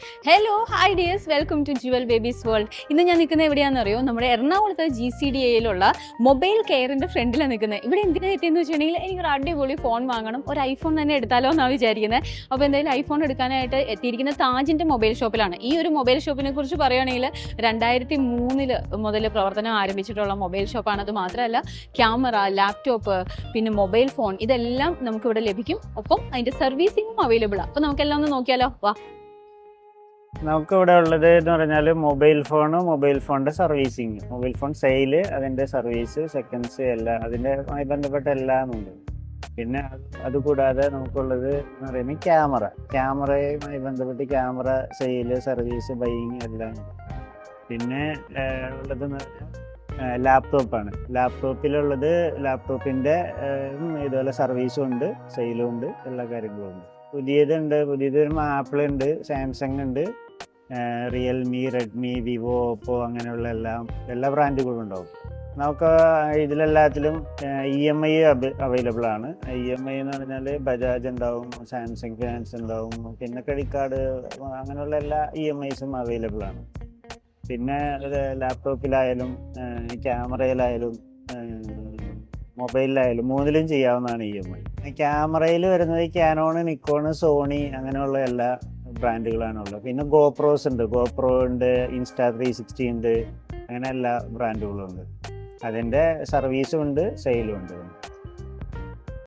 Hello hi dears welcome to jewel babies world ഇന്ന് ഞാൻ നിൽക്കുന്നത് എവിടെയാണെന്ന് അറിയോ? നമ്മുടെ എറണാകുളത്ത് ജി സി ഡി എയിലുള്ള മൊബൈൽ കെയറിന്റെ ഫ്രണ്ടിലാണ് നിൽക്കുന്നത് ഇവിടെ എന്തിനാ എത്തിയെന്ന് വെച്ചിട്ടുണ്ടെങ്കിൽ എനിക്കൊരു അടിപൊളി ഫോൺ വാങ്ങണം. ഒരു ഐഫോൺ തന്നെ എടുത്താലോ എന്നാണ് വിചാരിക്കുന്നത് അപ്പോൾ എന്തായാലും ഐഫോൺ എടുക്കാനായിട്ട് എത്തിയിരിക്കുന്ന താജിന്റെ മൊബൈൽ ഷോപ്പിലാണ് ഈ ഒരു മൊബൈൽ ഷോപ്പിനെ കുറിച്ച് പറയുകയാണെങ്കിൽ രണ്ടായിരത്തി മൂന്നിൽ മുതൽ പ്രവർത്തനം ആരംഭിച്ചിട്ടുള്ള മൊബൈൽ ഷോപ്പാണ് അത് മാത്രമല്ല ക്യാമറ ലാപ്ടോപ്പ് പിന്നെ മൊബൈൽ ഫോൺ ഇതെല്ലാം നമുക്കിവിടെ ലഭിക്കും. ഒപ്പം അതിന്റെ സർവീസിങ്ങും അവൈലബിൾ ആണ് അപ്പോൾ നമുക്കെല്ലാം ഒന്ന് നോക്കിയാലോ? വാ. നമുക്ക് ഇവിടെ ഉള്ളത് എന്ന് പറഞ്ഞാൽ മൊബൈൽ ഫോൺ മൊബൈൽ ഫോണിന്റെ സർവീസിങ്. മൊബൈൽ ഫോൺ സെയിൽ അതിന്റെ സർവീസ് സെക്കൻഡ്സ് എല്ലാം അതിന്റെമായി ബന്ധപ്പെട്ട എല്ലാം ഉണ്ട്. പിന്നെ അത് അതുകൂടാതെ നമുക്കുള്ളത് എന്ന് പറയുന്നത് ക്യാമറ. ക്യാമറയുമായി ബന്ധപ്പെട്ട് ക്യാമറ സെയിൽ സർവീസ് ബൈയിങ് എല്ലാം ഉണ്ട്. പിന്നെ ഉള്ളത് ഉള്ളതെന്ന് പറഞ്ഞാൽ ലാപ്ടോപ്പാണ്. ലാപ്ടോപ്പിലുള്ളത് ലാപ്ടോപ്പിന്റെ ഇതുപോലെ സർവീസും ഉണ്ട് സെയിലും ഉണ്ട് എല്ലാ കാര്യങ്ങളും ഉണ്ട്. പുതിയതുണ്ട് പുതിയത് വരുമ്പോൾ ആപ്പിൾ ഉണ്ട് സാംസങ് ഉണ്ട്. റിയൽമി റെഡ്മി വിവോ ഓപ്പോ അങ്ങനെയുള്ള എല്ലാം എല്ലാ ബ്രാൻഡുകളും ഉണ്ടാവും. നമുക്ക് ഇതിലെല്ലാത്തിലും ഇ എം ഐ അവൈലബിൾ ആണ്. ഇ എം ഐ എന്ന് പറഞ്ഞാൽ ബജാജ് ഉണ്ടാവും സാംസങ് ഫിനാൻസ് ഉണ്ടാവും പിന്നെ ക്രെഡിറ്റ് കാർഡ് അങ്ങനെയുള്ള എല്ലാ ഇ എം ഐസും അവൈലബിൾ ആണ്. പിന്നെ ലാപ്ടോപ്പിലായാലും ക്യാമറയിലായാലും മൊബൈലിലായാലും മൂന്നിലും ചെയ്യാവുന്നതാണ് ഇ എം ഐ ക്യാമറയിൽ വരുന്നത് ക്യാനോൺ നിക്കോൺ സോണി അങ്ങനെയുള്ള എല്ലാ ബ്രാൻഡുകളാണ് ഉള്ളത് പിന്നെ ഗോപ്രോസ് ഉണ്ട്. ഗോപ്രോ ഉണ്ട് ഇൻസ്റ്റാ ത്രീ സിക്സ്റ്റി ഉണ്ട്. അങ്ങനെ എല്ലാ ബ്രാൻഡുകളും ഉണ്ട്. അതിന്റെ സർവീസും ഉണ്ട് സെയിലും ഉണ്ട്.